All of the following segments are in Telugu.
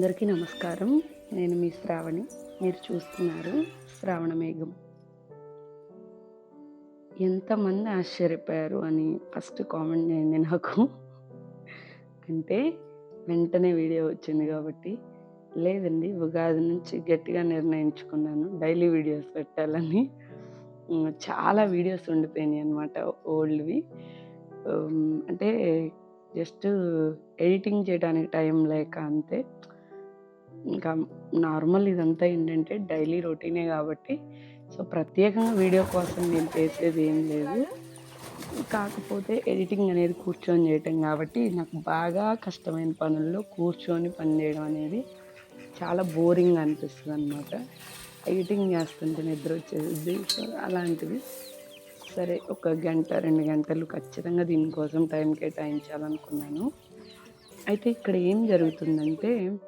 అందరికీ నమస్కారం. నేను మీ శ్రావణి. మీరు చూస్తున్నారు శ్రావణ మేఘం. ఎంతమంది ఆశ్చర్యపోయారు అని ఫస్ట్ కామెంట్ చేయండి నాకు. అంటే వెంటనే వీడియో వచ్చింది కాబట్టి. లేదండి ఉగాది నుంచి గట్టిగా నిర్ణయించుకున్నాను. డైలీ వీడియోస్ పెట్టాలని. చాలా వీడియోస్ ఉండిపోయినాయి అనమాట ఓల్డ్వి. అంటే జస్ట్ ఎడిటింగ్ చేయడానికి టైం లేక అంతే. ఇంకా నార్మల్ ఇదంతా ఏంటంటే డైలీ రొటీనే కాబట్టి సో ప్రత్యేకంగా వీడియో కోసం నేను చేసేది ఏం లేదు. కాకపోతే ఎడిటింగ్ అనేది కూర్చొని చేయటం కాబట్టి నాకు బాగా కష్టమైన పనుల్లో కూర్చొని పని చేయడం అనేది చాలా బోరింగ్ అనిపిస్తుంది అనమాట ఎడిటింగ్ చేస్తుంటే నిద్ర వచ్చేది సో సరే ఒక గంట రెండు గంటలు ఖచ్చితంగా దీనికోసం టైం కేటాయించాలనుకున్నాను. అయితే ఇక్కడ ఏం జరుగుతుందంటే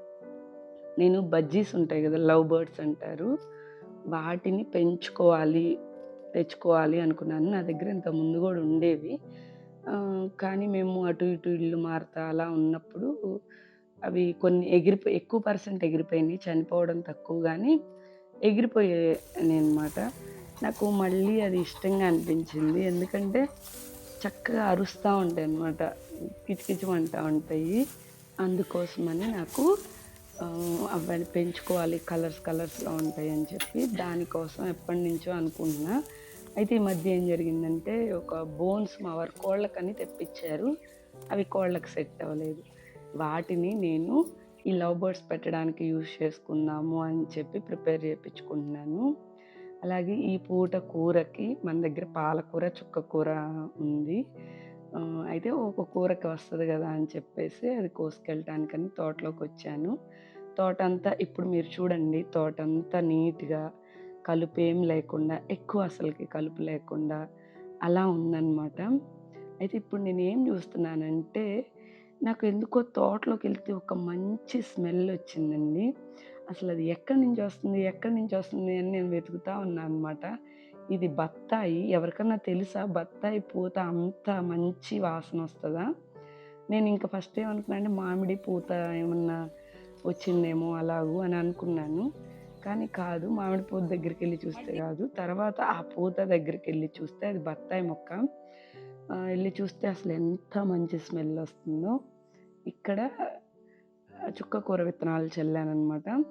నేను బజ్జీస్ ఉంటాయి కదా లవ్ బర్డ్స్ అంటారు. వాటిని పెంచుకోవాలి తెచ్చుకోవాలి అనుకున్నాను. నా దగ్గర ఇంత ముందు కూడా ఉండేవి. కానీ మేము అటు ఇటు ఇల్లు మారుతా అలా ఉన్నప్పుడు అవి కొన్ని ఎగిరిపోయి ఎక్కువ పర్సెంట్ ఎగిరిపోయినాయి. చనిపోవడం తక్కువ కానీ ఎగిరిపోయాయి అనమాట నాకు మళ్ళీ అది ఇష్టంగా అనిపించింది. ఎందుకంటే చక్కగా అరుస్తూ ఉంటాయి అన్నమాట. కిచకిచమంటూ ఉంటాయి. అందుకోసమని నాకు అవి పెంచుకోవాలి కలర్స్ కలర్స్లో ఉంటాయని చెప్పి దానికోసం ఎప్పటి నుంచో అనుకుంటున్నా. అయితే ఈ మధ్య ఏం జరిగిందంటే ఒక బోన్స్ మా వారు కోళ్ళకని తెప్పించారు. అవి కోళ్ళకి సెట్ అవ్వలేదు. వాటిని నేను ఈ లవ్ బర్డ్స్ పెట్టడానికి యూజ్ చేసుకుందాము అని చెప్పి ప్రిపేర్ చేయించుకుంటున్నాను అలాగే ఈ పూట కూరకి మన దగ్గర పాలకూర చుక్క కూర ఉంది. అయితే ఒక కూరకి వస్తుంది కదా అని చెప్పేసి అది కోసుకెళ్ళటానికని తోటలోకి వచ్చాను తోట అంతా ఇప్పుడు మీరు చూడండి తోట అంతా నీట్గా కలుపు ఏం లేకుండా ఎక్కువ అసలుకి కలుపు లేకుండా అలా ఉందన్నమాట. అయితే ఇప్పుడు నేను ఏం చూస్తున్నానంటే నాకు ఎందుకో తోటలోకి వెళ్తే ఒక మంచి స్మెల్ వచ్చిందండి. అసలు అది ఎక్కడి నుంచి వస్తుంది ఎక్కడి నుంచి వస్తుంది అని నేను వెతుకుతా ఉన్నాను అనమాట ఇది బత్తాయి. ఎవరికన్నా తెలుసా? బత్తాయి పూత అంత మంచి వాసన వస్తుందా? నేను ఇంకా ఫస్ట్ ఏమనుకున్నా అంటే మామిడి పూత ఏమన్నా వచ్చిందేమో అలాగూ అని అనుకున్నాను. కానీ కాదు మామిడి పూత దగ్గరికి వెళ్ళి చూస్తే కాదు. తర్వాత ఆ పూత దగ్గరికి వెళ్ళి చూస్తే అది బత్తాయి మొక్క. వెళ్ళి చూస్తే అసలు ఎంత మంచి స్మెల్ వస్తుందో. ఇక్కడ చుక్క కూర విత్తనాలు చల్లానమాట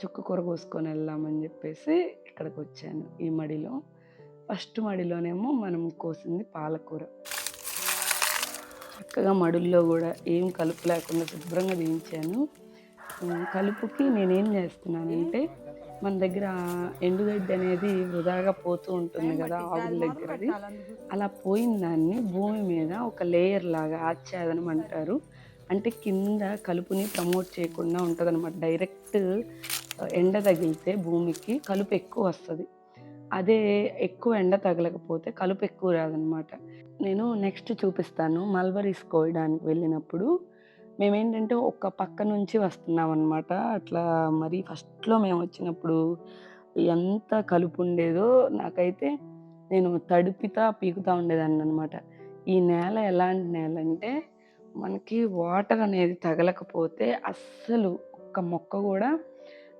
చుక్క కూర కోసుకొని వెళ్దామని చెప్పేసి ఇక్కడికి వచ్చాను ఈ మడిలో. ఫస్ట్ మడిలోనేమో మనం కోసింది పాలకూర. చక్కగా మడుల్లో కూడా ఏం కలుపు లేకుండా శుభ్రంగా వేయించాను ఉమ్, కలుపుకి నేనేం చేస్తున్నానంటే మన దగ్గర ఎండుగడ్డి అనేది వృధాగా పోతూ ఉంటుంది కదా ఆవుల దగ్గరది. అలా పోయిన దాన్ని భూమి మీద ఒక లేయర్ లాగా ఆచ్ఛాదనం అంటారు. అంటే కింద కలుపుని ప్రమోట్ చేయకుండా ఉంటుంది అనమాట డైరెక్ట్ ఎండ తగిలితే భూమికి కలుపు ఎక్కువ వస్తుంది. అదే ఎక్కువ ఎండ తగలకపోతే కలుపు ఎక్కువ రాదనమాట నేను నెక్స్ట్ చూపిస్తాను. మల్బరీస్ కోయడానికి వెళ్ళినప్పుడు మేమేంటంటే ఒక పక్క నుంచి వస్తున్నాం అనమాట అట్లా మరి ఫస్ట్లో మేము వచ్చినప్పుడు ఎంత కలుపు ఉండేదో నాకైతే నేను తడిపితా పీకుతా ఉండేదాన్ని అనమాట ఈ నేల ఎలాంటి నేల అంటే మనకి వాటర్ అనేది తగలకపోతే అస్సలు ఒక్క మొక్క కూడా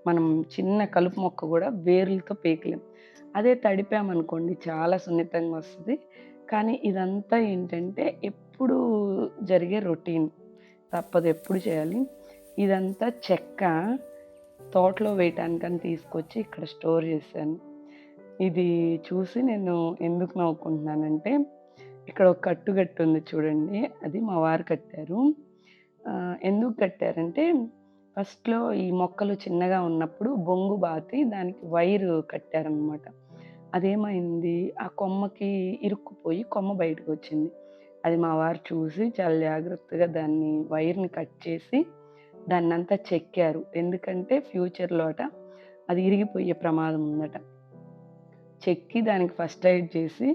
మనం చిన్న కలుపు మొక్క కూడా వేర్లతో పీకలేం. అదే తడిపామనుకోండి చాలా సున్నితంగా వస్తుంది. కానీ ఇదంతా ఏంటంటే ఎప్పుడు జరిగే రొటీన్. తప్పదు ఎప్పుడు చేయాలి. ఇదంతా చెక్క తోటలో వేయటానికని తీసుకొచ్చి ఇక్కడ స్టోర్ చేశాను. ఇది చూసి నేను ఎందుకు నవ్వుకుంటున్నానంటే ఇక్కడ ఒక కట్టుగట్టు ఉంది చూడండి. అది మా వారు కట్టారు. ఎందుకు కట్టారంటే ఫస్ట్లో ఈ మొక్కలు చిన్నగా ఉన్నప్పుడు బొంగు బాతి దానికి వైరు కట్టారనమాట అదేమైంది? ఆ కొమ్మకి ఇరుక్కుపోయి కొమ్మ బయటకు వచ్చింది. అది మా వారు చూసి చాలా జాగ్రత్తగా దాన్ని వైర్ని కట్ చేసి దాన్ని అంతా చెక్కారు. ఎందుకంటే ఫ్యూచర్లోట అది ఇరిగిపోయే ప్రమాదం ఉందట. చెక్కి దానికి ఫస్ట్ ఎయిడ్ చేసి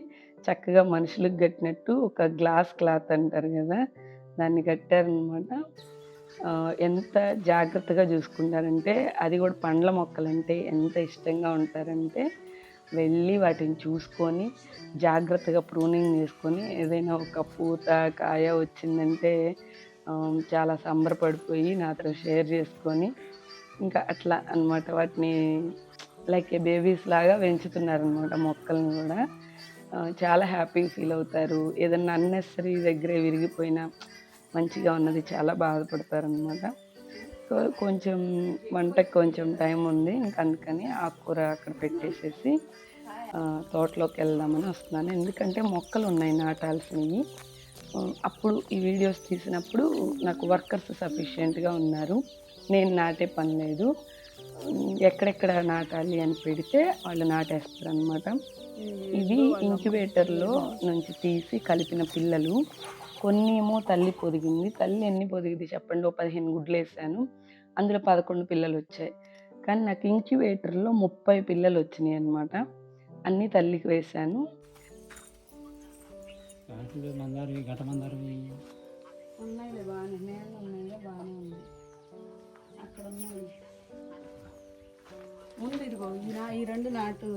చక్కగా మనుషులకు కట్టినట్టు ఒక గ్లాస్ క్లాత్ అంటారు కదా దాన్ని కట్టారనమాట ఎంత జాగ్రత్తగా చూసుకుంటారంటే అది కూడా పండ్ల మొక్కలంటే ఎంత ఇష్టంగా ఉంటారంటే వెళ్ళి వాటిని చూసుకొని జాగ్రత్తగా ప్రూనింగ్ చేసుకొని ఏదైనా ఒక పూత కాయ వచ్చిందంటే చాలా సంబరపడిపోయి నాతో షేర్ చేసుకొని ఇంకా అట్లా అన్నమాట. వాటిని లైక్ బేబీస్ లాగా పెంచుతున్నారనమాట మొక్కల్ని కూడా. చాలా హ్యాపీగా ఫీల్ అవుతారు. ఏదన్నా అన్నెసరీ దగ్గరే విరిగిపోయినా మంచిగా ఉన్నది చాలా బాధపడతారనమాట సో కొంచెం వంటకి కొంచెం టైం ఉంది. ఇంకా అందుకని ఆకుకూర అక్కడ పెట్టేసేసి తోటలోకి వెళ్దామని వస్తున్నాను. ఎందుకంటే మొక్కలు ఉన్నాయి నాటాల్సినవి. అప్పుడు ఈ వీడియోస్ తీసినప్పుడు నాకు వర్కర్స్ సఫిషియెంట్గా ఉన్నారు. నేను నాటే పని లేదు. ఎక్కడెక్కడ నాటాలి అని పెడితే వాళ్ళు నాటేస్తారు అనమాట ఇవి ఇంక్యుబేటర్లో నుంచి తీసి కలిపిన పిల్లలు. కొన్ని ఏమో తల్లి పొదిగింది. తల్లి ఎన్ని పొదిగింది చెప్పండి. ఓ పదిహేను గుడ్లు వేసాను. అందులో పదకొండు పిల్లలు వచ్చాయి. కానీ నాకు ఇంక్యుబేటర్లో ముప్పై పిల్లలు వచ్చినాయి అనమాట అన్నీ తల్లికి వేశాను బాగానే నేల బాగానే ఉంది. అక్కడ ఉన్నాయి. ముందు ఇదిగో ఈ రెండు నాటు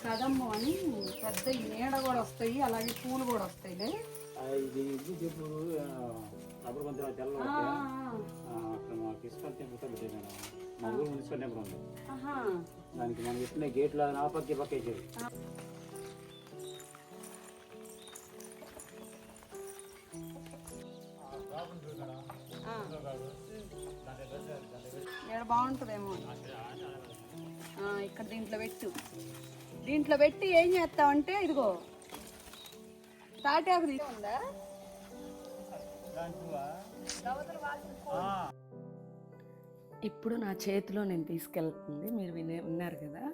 కదమ్ము అని పెద్ద నీడ కూడా వస్తాయి అలాగే పూలు కూడా వస్తాయిలే ఇది ఇది చెప్పు అప్పుడు కొంచెం తెల్ల అక్కడ మా మా ఊరు మున్సిపల్ ఉంది. దానికి మనం ఇస్తున్న గేట్లో ఆ. పక్క వేసేది బాగుంటుందేమో. ఇక్కడ దీంట్లో పెట్టు. దీంట్లో పెట్టి ఏం చేస్తావంటే ఇదిగో. తాటాకు తీసుకుందా ఇప్పుడు నా చేతిలో నేను తీసుకెళ్తుంది. మీరు వినే ఉన్నారు కదా?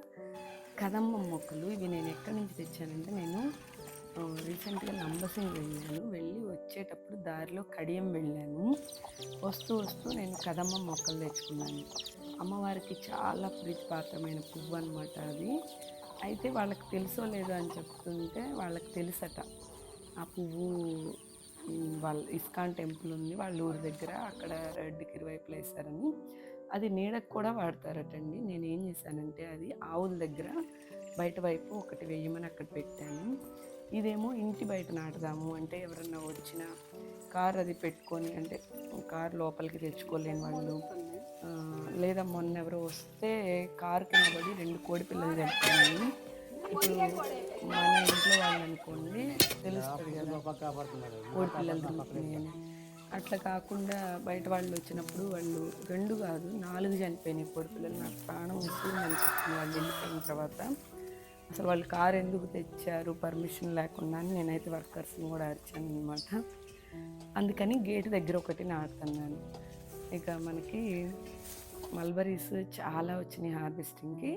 కదమ్మ మొక్కలు ఇవి నేను ఎక్కడి నుంచి తెచ్చానంటే నేను రీసెంట్గా నంబసింగ్ వెళ్ళాను. వెళ్ళి వచ్చేటప్పుడు దారిలో కడియం వెళ్ళాను. వస్తూ వస్తూ నేను కదమ్మ మొక్కలు తెచ్చుకున్నాను. అమ్మవారికి చాలా ప్రీతిపాత్రమైన పువ్వు అనమాట అది. అయితే వాళ్ళకి తెలుసో లేదో అని చెప్తుంటే వాళ్ళకి తెలుసట. ఆ పువ్వు వాళ్ళ ఇస్కాన్ టెంపుల్ ఉంది వాళ్ళ ఊరి దగ్గర అక్కడ రెడ్డికి ఇరువైపులు వేస్తారని అది నీడకు కూడా వాడతారటండి. నేను ఏం చేశానంటే అది ఆవుల దగ్గర బయట వైపు ఒకటి వేయమని అక్కడ పెట్టాను. ఇదేమో ఇంటి బయట నాటుదాము అంటే ఎవరన్నా వచ్చిన కార్ అది పెట్టుకొని అంటే కార్ లోపలికి తెచ్చుకోలేని వాళ్ళు. లేదా మొన్న ఎవరో వస్తే కారు కింద పడి రెండు కోడి పిల్లలు తెచ్చుకున్నాను ఇప్పుడు మన ఇంట్లో వాళ్ళు అనుకోండి తెలుస్తుంది కదా. కోడి పిల్లలు చనిపోయినాయని అట్లా కాకుండా బయట వాళ్ళు వచ్చినప్పుడు వాళ్ళు రెండు కాదు నాలుగు చనిపోయినాయి కోడి పిల్లలు. నాకు ప్రాణం వస్తుంది అనిపిస్తుంది వాళ్ళు వెళ్ళిపోయిన తర్వాత. అసలు వాళ్ళు కారు ఎందుకు తెచ్చారు పర్మిషన్ లేకుండా అని నేనైతే వర్కర్స్ని కూడా అరిచాను అనమాట అందుకని గేట్ దగ్గర ఒకటి నాటుతున్నాను. ఇక మనకి మల్బరీస్ చాలా వచ్చినాయి హార్వెస్టింగ్కి.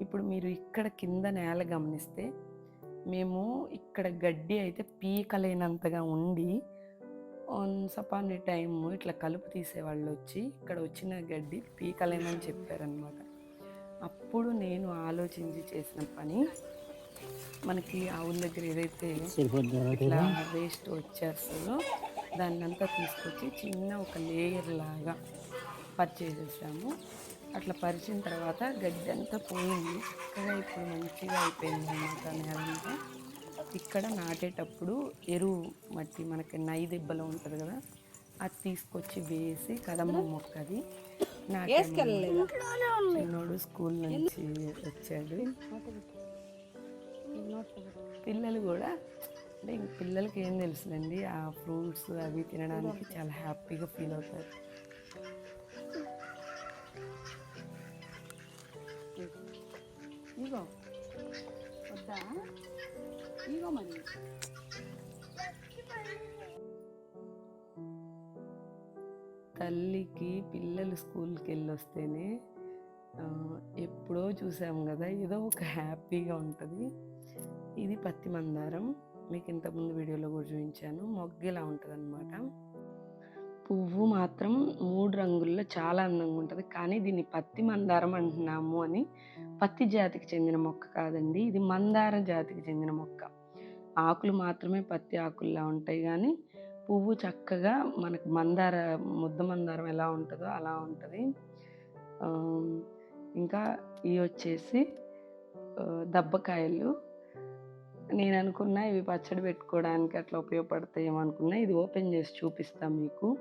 ఇప్పుడు మీరు ఇక్కడ కింద నేల గమనిస్తే మేము ఇక్కడ గడ్డి అయితే పీకలేనంతగా ఉండి వన్స్ అపాన్ ఏ టైమ్ ఇట్లా కలుపు తీసేవాళ్ళు వచ్చి ఇక్కడ వచ్చిన గడ్డి పీకలేనని చెప్పారనమాట అప్పుడు నేను ఆలోచించి చేసిన పని మనకి ఆవుల దగ్గర ఏదైతే ఇట్లా వేస్ట్ వచ్చేస్తుందో దాన్ని అంతా తీసుకొచ్చి చిన్న ఒక లేయర్ లాగా పరిచేసేసాము అట్లా పరిచిన తర్వాత గడ్డి అంతా పోయింది. ఇక్కడ ఇప్పుడు మంచిగా అయిపోయింది అన్నమాట నేలంతా ఇక్కడ నాటేటప్పుడు ఎరువు మట్టి మనకి నై దెబ్బలో ఉంటుంది కదా అది తీసుకొచ్చి వేసి కదమ్మ మొక్క అది నాటాము. చిన్నోడు స్కూల్ నుంచి వచ్చాడు. పిల్లలు కూడా అంటే ఇంక పిల్లలకి ఏం తెలుసులండి ఆ ఫ్రూట్స్ అవి తినడానికి చాలా హ్యాపీగా ఫీల్ అవుతారు. ఇగో. వద్దా? ఇగో మరి. తల్లికి పిల్లలు స్కూల్కి వెళ్ళి వస్తేనే ఎప్పుడో చూసాం కదా ఏదో ఒక హ్యాపీగా ఉంటుంది. ఇది పత్తి మందారం. మీకు ఇంతకుముందు వీడియోలో కూడా చూపించాను. మొగ్గ ఇలా ఉంటుంది అనమాట పువ్వు మాత్రం మూడు రంగుల్లో చాలా అందంగా ఉంటుంది. కానీ దీన్ని పత్తి మందారం అంటున్నాము అని పత్తి జాతికి చెందిన మొక్క కాదండి. ఇది మందార జాతికి చెందిన మొక్క. ఆకులు మాత్రమే పత్తి ఆకుల్లా ఉంటాయి కానీ పువ్వు చక్కగా మనకు మందార ముద్ద మందారం ఎలా ఉంటుందో అలా ఉంటుంది. ఇంకా ఇవి వచ్చేసి దబ్బకాయలు నేను అనుకున్నా ఇవి పచ్చడి పెట్టుకోవడానికి అట్లా ఉపయోగపడతాయి అనుకున్నా ఇది ఓపెన్ చేసి చూపిస్తాను మీకు.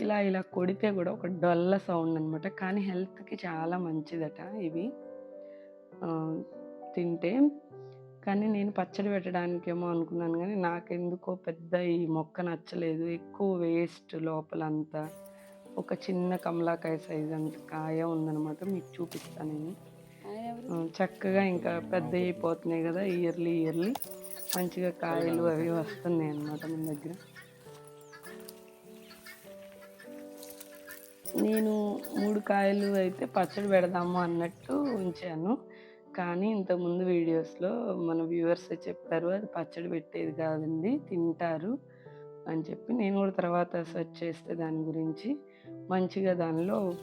ఇలా ఇలా కొడితే కూడా ఒక డొల్ల సౌండ్ అనమాట కానీ హెల్త్కి చాలా మంచిదట ఇవి. తింటే. కానీ నేను పచ్చడి పెట్టడానికేమో అనుకున్నాను కానీ నాకెందుకో పెద్ద ఈ మొక్క నచ్చలేదు. ఎక్కువ వేస్ట్ లోపలంతా. ఒక చిన్న కమలాకాయ సైజ్ అంత కాయ ఉందన్నమాట. మీకు చూపిస్తాను నేను. చక్కగా ఇంకా పెద్ద అయిపోతున్నాయి కదా ఇయర్లీ ఇయర్లీ మంచిగా కాయలు అవి వస్తున్నాయి అన్నమాట మన దగ్గర. నేను మూడు కాయలు అయితే పచ్చడి పెడదాము అన్నట్టు ఉంచాను. కానీ ఇంతకుముందు వీడియోస్లో మన వ్యూవర్స్ చెప్పారు అది పచ్చడి పెట్టేది కాదండి తింటారు అని చెప్పి. నేను కూడా తర్వాత సెర్చ్ చేస్తే దాని గురించి మంచిగా దానిలో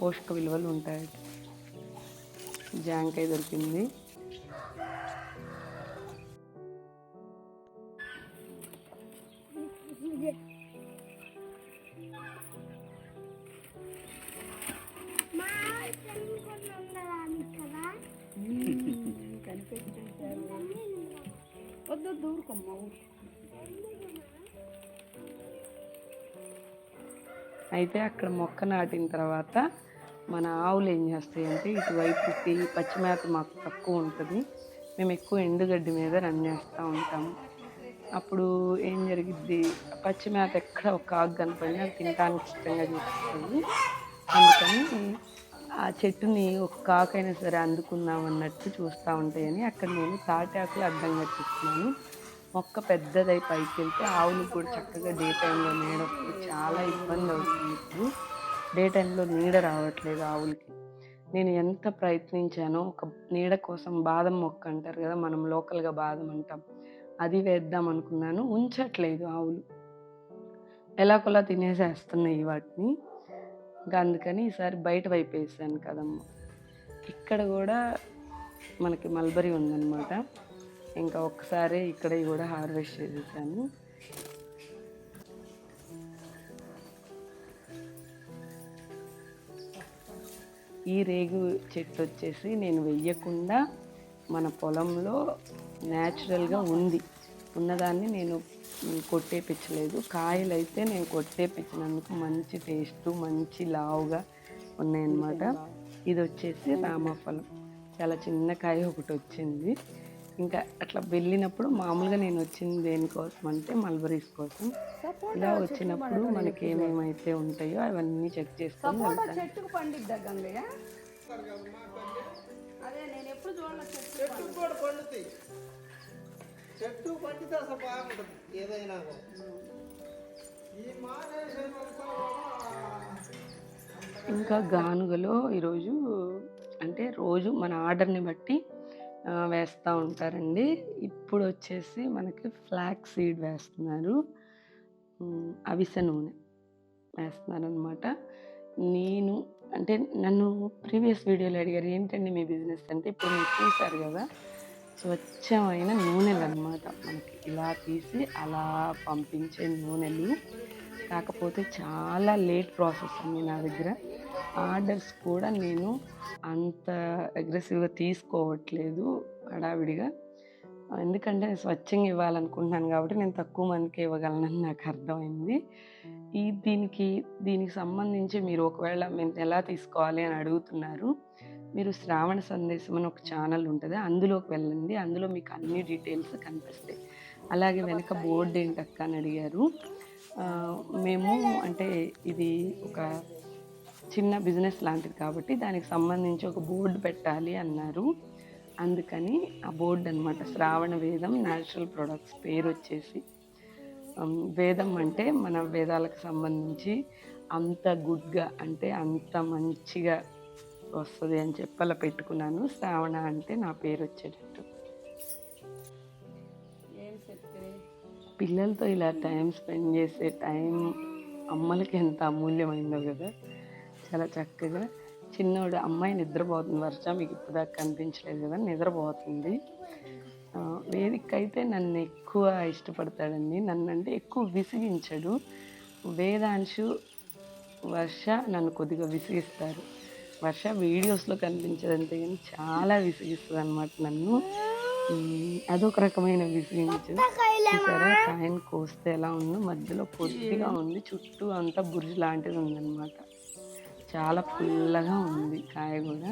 పోషక విలువలు ఉంటాయి జాంకాయ దొరికింది. వద్దు అయితే అక్కడ మొక్క నాటిన తర్వాత మన ఆవులు ఏం చేస్తాయంటే ఇటువైపుకి పచ్చిమేత మాకు తక్కువ ఉంటుంది. మేము ఎక్కువ ఎండుగడ్డి మీద రన్ చేస్తూ ఉంటాము అప్పుడు ఏం జరిగిద్ది? పచ్చిమేత ఎక్కడ ఒక ఆకు కనపడినా అది తినడానికి ఇష్టంగా చూపిస్తుంది. అందుకని ఆ చెట్టుని ఒక కాకైనా సరే అందుకుందాం అన్నట్టు చూస్తూ ఉంటాయని అక్కడ నేను తాటాకులు అడ్డం చూస్తున్నాను మొక్క పెద్దదై పైకి వెళ్తే ఆవులు కూడా చక్కగా డే టైంలో నీడ చాలా ఇబ్బంది అవుతుంది ఇప్పుడు. డే టైంలో నీడ రావట్లేదు ఆవులకి. నేను ఎంత ప్రయత్నించానో ఒక నీడ కోసం బాదం మొక్క అంటారు కదా మనం లోకల్గా బాదం అంటాం. అది వేద్దాం అనుకున్నాను ఉంచట్లేదు ఆవులు. ఎలాగోలా తినేసేస్తున్నాయి వాటిని. ఇంకా అందుకని ఈసారి బయట వైపు వేసాను ఇక్కడ కూడా మనకి మల్బరీ ఉందన్నమాట. ఇంకా ఒక్కసారి ఇక్కడ కూడా హార్వెస్ట్ చేసేసాను. ఈ రేగు చెట్టు వచ్చేసి నేను వెయ్యకుండా మన పొలంలో న్యాచురల్గా ఉంది. ఉన్నదాన్ని నేను కొట్టేపించలేదు కాయలు అయితే నేను కొట్టేపించినందుకు మంచి టేస్ట్ మంచి లావుగా ఉన్నాయన్నమాట. ఇది వచ్చేసి రామఫలం. చాలా చిన్న కాయ ఒకటి వచ్చింది ఇంకా అట్లా వెళ్ళినప్పుడు మామూలుగా నేను వచ్చింది దేనికోసం అంటే మల్బరీస్ కోసం. ఇలా వచ్చినప్పుడు మనకి ఏమేమైతే ఉంటాయో అవన్నీ చెక్ చేసుకొని చెట్టుకు పండిద్దా గంగయ్య? అదే నేను ఎప్పుడు చూడలేదు చెట్టు కూడా పండుతాయి. చెట్టు పండితే అసలు బాగుంటుంది ఏదైనా కూడా. ఈ మానేసిన ఇంకా గానుగలో ఈరోజు అంటే రోజు మన ఆర్డర్ని బట్టి వేస్తూ ఉంటారండి. ఇప్పుడు వచ్చేసి మనకి ఫ్లాక్ సీడ్ వేస్తున్నారు. అవిసె నూనె వేస్తున్నారు అనమాట నేను అంటే నన్ను ప్రీవియస్ వీడియోలో అడిగారు ఏంటండి మీ బిజినెస్? అంటే ఇప్పుడు మీరు చూశారు కదా స్వచ్ఛమైన నూనెలు అనమాట మనకి. ఇలా తీసి అలా పంపించే నూనెలు. కాకపోతే చాలా లేట్ ప్రాసెస్ ఉంది నా దగ్గర. ఆర్డర్స్ కూడా నేను అంత అగ్రెసివ్గా తీసుకోవట్లేదు హడావిడిగా. ఎందుకంటే నేను స్వచ్ఛంగా ఇవ్వాలనుకుంటున్నాను కాబట్టి నేను తక్కువ మందికి ఇవ్వగలనని నాకు అర్థమైంది. ఈ దీనికి దీనికి సంబంధించి మీరు ఒకవేళ మేము ఎలా తీసుకోవాలి అని అడుగుతున్నారు మీరు శ్రావణ సందేశం అని ఒక ఛానల్ ఉంటుంది అందులోకి వెళ్ళండి. అందులో మీకు అన్ని డీటెయిల్స్ కనిపిస్తాయి. అలాగే వెనక బోర్డు ఏంటక్క అని అడిగారు. మేము అంటే ఇది ఒక చిన్న బిజినెస్ లాంటిది కాబట్టి దానికి సంబంధించి ఒక బోర్డు పెట్టాలి అన్నారు. అందుకని ఆ బోర్డు అనమాట శ్రావణ వేదం న్యాచురల్ ప్రొడక్ట్స్ పేరు వచ్చేసి. వేదం అంటే మన వేదాలకు సంబంధించి అంత గుడ్గా అంటే అంత మంచిగా వస్తుంది అని చెప్పి అలా పెట్టుకున్నాను. శ్రావణ అంటే నా పేరు వచ్చేటట్టు. పిల్లలతో ఇలా టైం స్పెండ్ చేసే టైం అమ్మలకి ఎంత అమూల్యమైందో కదా చాలా చక్కగా. చిన్నోడు అమ్మాయి నిద్రపోతుంది. వర్ష మీకు ఇప్పుడు కనిపించలేదు కదా నిద్రపోతుంది. వేదిక అయితే నన్ను ఎక్కువ ఇష్టపడతాడండి. నన్ను అంటే ఎక్కువ విసిగించడు. వేదాంశు వర్ష నన్ను కొద్దిగా విసిగిస్తారు. వర్ష వీడియోస్లో కనిపించదంతే కానీ చాలా విసిగిస్తుంది అనమాట నన్ను అదొక రకమైన విసిగించు చూసారా? కాయను కోస్తే ఎలా ఉందో మధ్యలో కొద్దిగా ఉంది చుట్టూ అంతా బుర్జు లాంటిది ఉందన్నమాట. చాలా పుల్లగా ఉంది కాయ కూడా.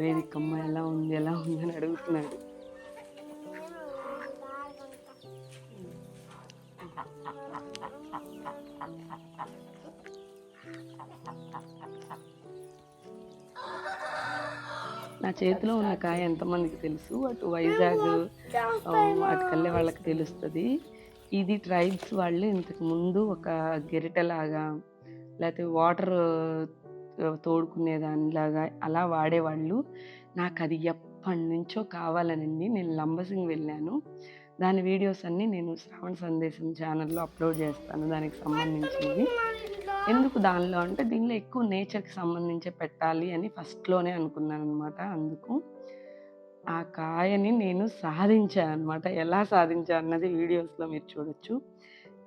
వేదికమ్మ ఎలా ఉంది ఎలా ఉంది అని అడుగుతున్నాడు. నా చేతిలో ఉన్న కాయ ఎంతమందికి తెలుసు? అటు వైజాగ్ అటు కళ్ళే వాళ్ళకి తెలుస్తుంది. ఇది ట్రైబ్స్ వాళ్ళు ఇంతకు ముందు ఒక గెరిటలాగా లేకపోతే వాటర్ తోడుకునేదానిలాగా అలా వాడేవాళ్ళు. నాకు అది ఎప్పటి నుంచో కావాలనండి. నేను లంబసింగ్ వెళ్ళాను. దాని వీడియోస్ అన్నీ నేను శ్రావణ సందేశం ఛానల్లో అప్లోడ్ చేస్తాను దానికి సంబంధించింది ఎందుకు దానిలో అంటే దీనిలో ఎక్కువ నేచర్కి సంబంధించి పెట్టాలి అని ఫస్ట్లోనే అనుకున్నాను అనమాట అందుకు. ఆ కాయని నేను సాధించాను అనమాట ఎలా సాధించాను అన్నది వీడియోస్లో మీరు చూడొచ్చు.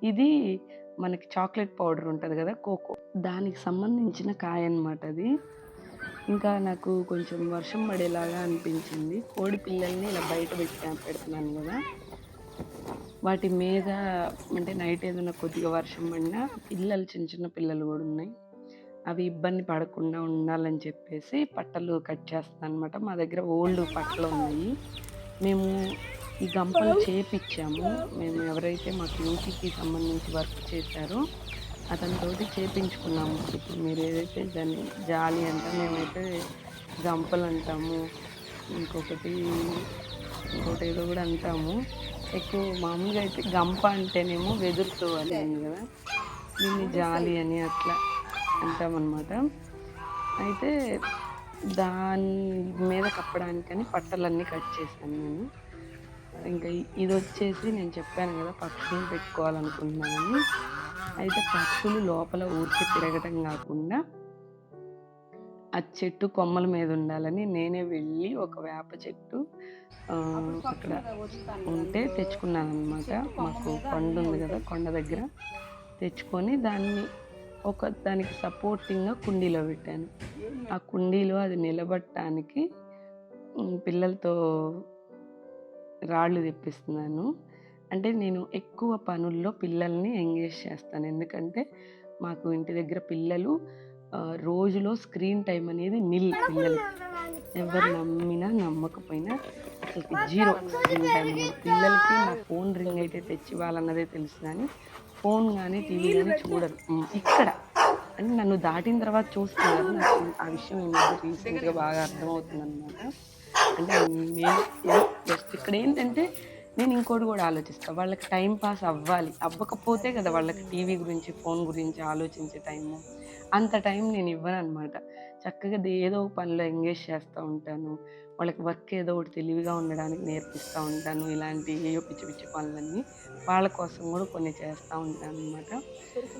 ఇది మనకి చాక్లెట్ పౌడర్ ఉంటుంది కదా కోకో. దానికి సంబంధించిన కాయ అనమాట అది. ఇంకా నాకు కొంచెం వర్షం పడేలాగా అనిపించింది. కోడి పిల్లల్ని ఇలా బయట పెట్టా పెడుతున్నాను కదా. వాటి మీద అంటే నైట్ ఏదైనా కొద్దిగా వర్షం పడినా పిల్లలు చిన్న చిన్న పిల్లలు కూడా ఉన్నాయి. అవి ఇబ్బంది పడకుండా ఉండాలని చెప్పేసి పట్టలు కట్ చేస్తాను అనమాట మా దగ్గర ఓల్డ్ పట్టలు ఉన్నాయి. మేము ఈ గంపలు చేపించాము మేము ఎవరైతే మాకు క్యూటీకి సంబంధించి వర్క్ చేశారో అతనితోటి చేపించుకున్నాము. ఇప్పుడు మీరు ఏదైతే దాన్ని జాలి అంటాం మేమైతే గంపలు అంటాము. ఇంకొకటి ఇంకోటి ఏదో కూడా అంటాము. ఎక్కువ మామూలుగా అయితే గంప అంటేనేమో వెదురుతో అని కదా. దీన్ని జాలి అని అట్లా అంటామన్నమాట. అయితే దాని మీద కప్పడానికని పట్టలన్నీ కట్ చేశాను నేను. ఇంకా ఇది వచ్చేసి నేను చెప్పాను కదా పక్షులను పెట్టుకోవాలనుకుంటున్నానని. అయితే పక్షులు లోపల ఊరికి తిరగటం కాకుండా ఆ చెట్టు కొమ్మల మీద ఉండాలని నేనే వెళ్ళి ఒక వేప చెట్టు అక్కడ ఉంటే తెచ్చుకున్నాను అనమాట మాకు కొండ ఉంది కదా కొండ దగ్గర తెచ్చుకొని దాన్ని ఒక దానికి సపోర్టింగ్గా కుండీలో పెట్టాను. ఆ కుండీలో అది నిలబట్టడానికి పిల్లలతో రాళ్ళు తెప్పిస్తున్నాను. అంటే నేను ఎక్కువ పనుల్లో పిల్లల్ని ఎంగేజ్ చేస్తాను. ఎందుకంటే మాకు ఇంటి దగ్గర పిల్లలు రోజులో స్క్రీన్ టైం అనేది నిల్ పిల్లలు. ఎవరు నమ్మినా నమ్మకపోయినా అసలు జీరో స్క్రీన్ టైం పిల్లలకి నా ఫోన్ రింగ్ అయితే తెచ్చి ఇవ్వాలన్నదే తెలుసు కానీ ఫోన్ కానీ టీవీ కానీ చూడరు. ఇక్కడ. అంటే నన్ను దాటిన తర్వాత చూస్తున్నారు. నాకు ఆ విషయం రీసెంట్గా బాగా అర్థమవుతుంది అనమాట అంటే నేను జస్ట్ ఇక్కడ ఏంటంటే నేను ఇంకోటి కూడా ఆలోచిస్తాను వాళ్ళకి టైం పాస్ అవ్వాలి. అవ్వకపోతే కదా వాళ్ళకి టీవీ గురించి ఫోన్ గురించి ఆలోచించే టైము అంత టైం నేను ఇవ్వను అనమాట చక్కగా ఏదో ఒక పనిలో ఎంగేజ్ చేస్తూ ఉంటాను. వాళ్ళకి వర్క్ ఏదో ఒకటి తెలివిగా ఉండడానికి నేర్పిస్తూ ఉంటాను. ఇలాంటి ఏయో పిచ్చి పిచ్చి పనులన్నీ వాళ్ళ కోసం కూడా కొన్ని చేస్తూ ఉంటాను అనమాట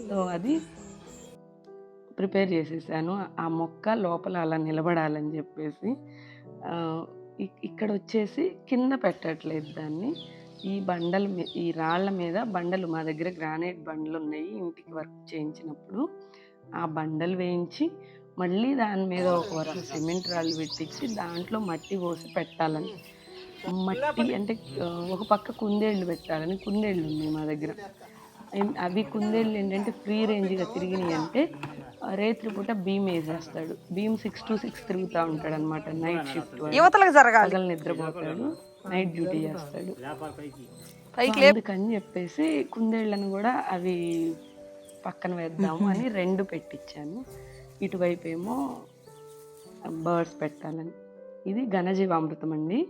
సో అది ప్రిపేర్ చేసేసాను. ఆ మొక్క లోపల అలా నిలబడాలని చెప్పేసి ఇక్కడ వచ్చేసి కింద పెట్టట్లేదు దాన్ని. ఈ బండల మీ ఈ రాళ్ళ మీద బండలు మా దగ్గర గ్రానైట్ బండలు ఉన్నాయి ఇంటికి వర్క్ చేయించినప్పుడు. ఆ బండలు వేయించి మళ్ళీ దాని మీద ఒక వరుస సిమెంట్ రాళ్ళు పెట్టించి దాంట్లో మట్టి పోసి పెట్టాలని. మట్టి అంటే ఒక పక్క కుందేళ్ళు పెట్టాలని. కుందేళ్ళు ఉన్నాయి మా దగ్గర. అవి కుందేళ్ళు ఏంటంటే ఫ్రీ రేంజ్గా తిరిగినాయి అంటే రేత్రి పూట భీమ్ వేసేస్తాడు. భీమ్ సిక్స్ టు సిక్స్ తిరుగుతూ ఉంటాడు అనమాట నైట్ షిఫ్ట్ యువతలకు జరగాలి. పగలు నిద్రపోతాడు నైట్ డ్యూటీ చేస్తాడు. పైకి అందుకని చెప్పేసి కుందేళ్ళను కూడా అవి పక్కన వేద్దాము అని రెండు పెట్టించాను. ఇటువైపు ఏమో బర్డ్స్ పెట్టాలని. ఇది ఘనజీవామృతం అండి.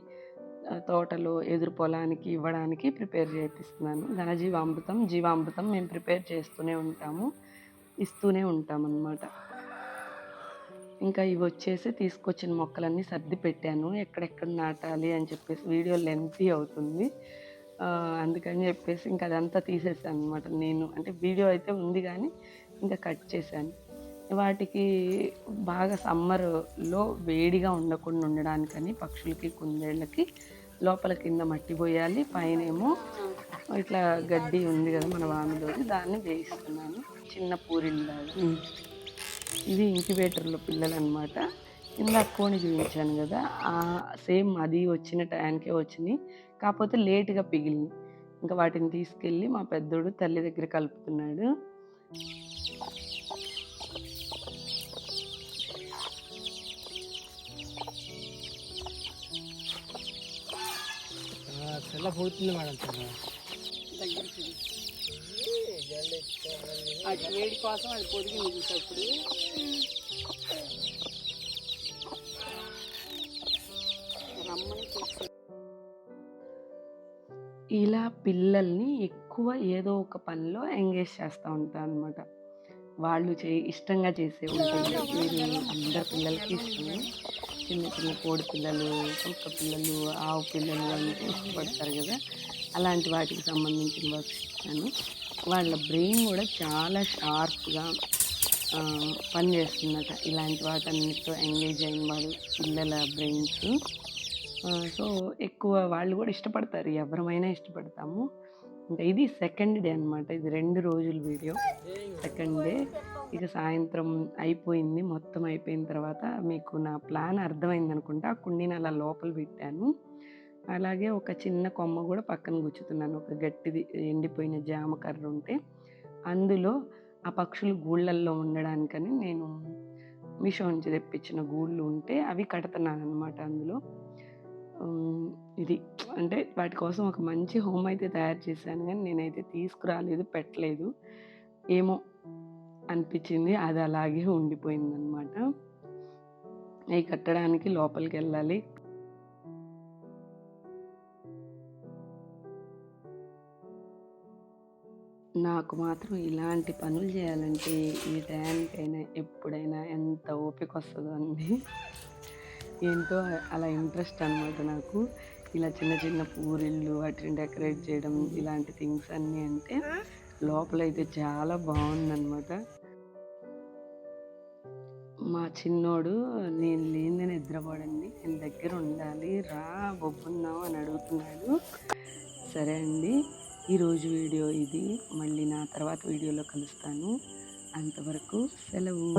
తోటలో ఎదురు పొలానికి ఇవ్వడానికి ప్రిపేర్ చేపిస్తున్నాను. ఘనజీవామృతం జీవామృతం మేము ప్రిపేర్ చేస్తూనే ఉంటాము. ఇస్తూనే ఉంటాం అన్నమాట ఇంకా ఇవి వచ్చేసి తీసుకొచ్చిన మొక్కలన్నీ సర్ది పెట్టాను. ఎక్కడెక్కడ నాటాలి అని చెప్పేసి వీడియో లెంతీ అవుతుంది. అందుకని చెప్పేసి ఇంకా అదంతా తీసేసాను అనమాట నేను. అంటే వీడియో అయితే ఉంది కానీ ఇంకా కట్ చేశాను. వాటికి బాగా సమ్మర్లో వేడిగా ఉండకుండా ఉండడానికని పక్షులకి కుందేళ్ళకి లోపల కింద మట్టి పోయాలి. పైనేమో ఇట్లా గడ్డి ఉంది కదా మన వామిలోది దాన్ని వేయిస్తున్నాను. చిన్న పూరిల్లాగా. ఇవి ఇంక్యుబేటర్లో పిల్లలు అనమాట ఇందాక కోణి చూపించాను కదా ఆ సేమ్ అది వచ్చిన టైంకే వచ్చినాయి. కాకపోతే లేటుగా పిగిలినాయి. ఇంకా వాటిని తీసుకెళ్ళి మా పెద్దోడు తల్లి దగ్గర కలుపుతున్నాడు. తెల్ల పుడుతుంది మేడం అది వేడి కోసం అది పొదిగింది చూసేప్పుడు. ఇలా పిల్లల్ని ఎక్కువ ఏదో ఒక పనిలో ఎంగేజ్ చేస్తూ ఉంటాను అనమాట వాళ్ళు చే ఇష్టంగా చేసే ఉంటాయి మీరు అందరి పిల్లలకి ఇష్టమే చిన్న చిన్న కోడి పిల్లలు కుక్క పిల్లలు ఆవు పిల్లలు అంటే ఇష్టపడతారు కదా. అలాంటి వాటికి సంబంధించిన వర్క్స్ ఇస్తాను వాళ్ళ బ్రెయిన్ కూడా చాలా షార్ప్గా పనిచేస్తుందట. ఇలాంటి వాటన్నిటితో ఎంగేజ్ అయిన వాళ్ళు పిల్లల బ్రెయిన్స్. సో ఎక్కువ వాళ్ళు కూడా ఇష్టపడతారు. ఎవరమైనా ఇష్టపడతాము. ఇంకా ఇది సెకండ్ డే అనమాట ఇది రెండు రోజుల వీడియో. Second day. ఇక సాయంత్రం అయిపోయింది. మొత్తం అయిపోయిన తర్వాత మీకు నా ప్లాన్ అర్థమైంది అనుకుంటా ఆ కుండీని అలా లోపల పెట్టాను. అలాగే ఒక చిన్న కొమ్మ కూడా పక్కన గుచ్చుతున్నాను. ఒక గట్టిది ఎండిపోయిన జామకర్ర ఉంటే అందులో ఆ పక్షులు గూళ్ళల్లో ఉండడానికని నేను మిషో నుంచి తెప్పించిన గూళ్ళు ఉంటే అవి కడుతున్నాను అనమాట అందులో ఇది అంటే వాటి కోసం ఒక మంచి హోమ్ అయితే తయారు చేశాను కానీ నేనైతే తీసుకురాలేదు పెట్టలేదు. ఏమో అనిపించింది అది అలాగే ఉండిపోయింది అనమాట అవి కట్టడానికి లోపలికి వెళ్ళాలి నాకు మాత్రం ఇలాంటి పనులు చేయాలంటే ఈ టైంకైనా ఎప్పుడైనా ఎంత ఓపిక వస్తుందో అండి ఏంటో అలా ఇంట్రెస్ట్ అనమాట నాకు. ఇలా చిన్న చిన్న పూరిళ్ళు వాటిని డెకరేట్ చేయడం ఇలాంటి థింగ్స్ అన్నీ అంటే లోపలైతే చాలా బాగుందన్నమాట. మా చిన్నోడు నేను లేని నిద్రపోడండి. నేను దగ్గర ఉండాలి రా బొబ్బున్నావు అని అడుగుతున్నాడు. సరే అండి. ఈరోజు వీడియో ఇది. మళ్ళీ నా తర్వాత వీడియోలో కలుస్తాను. అంతవరకు సెలవు.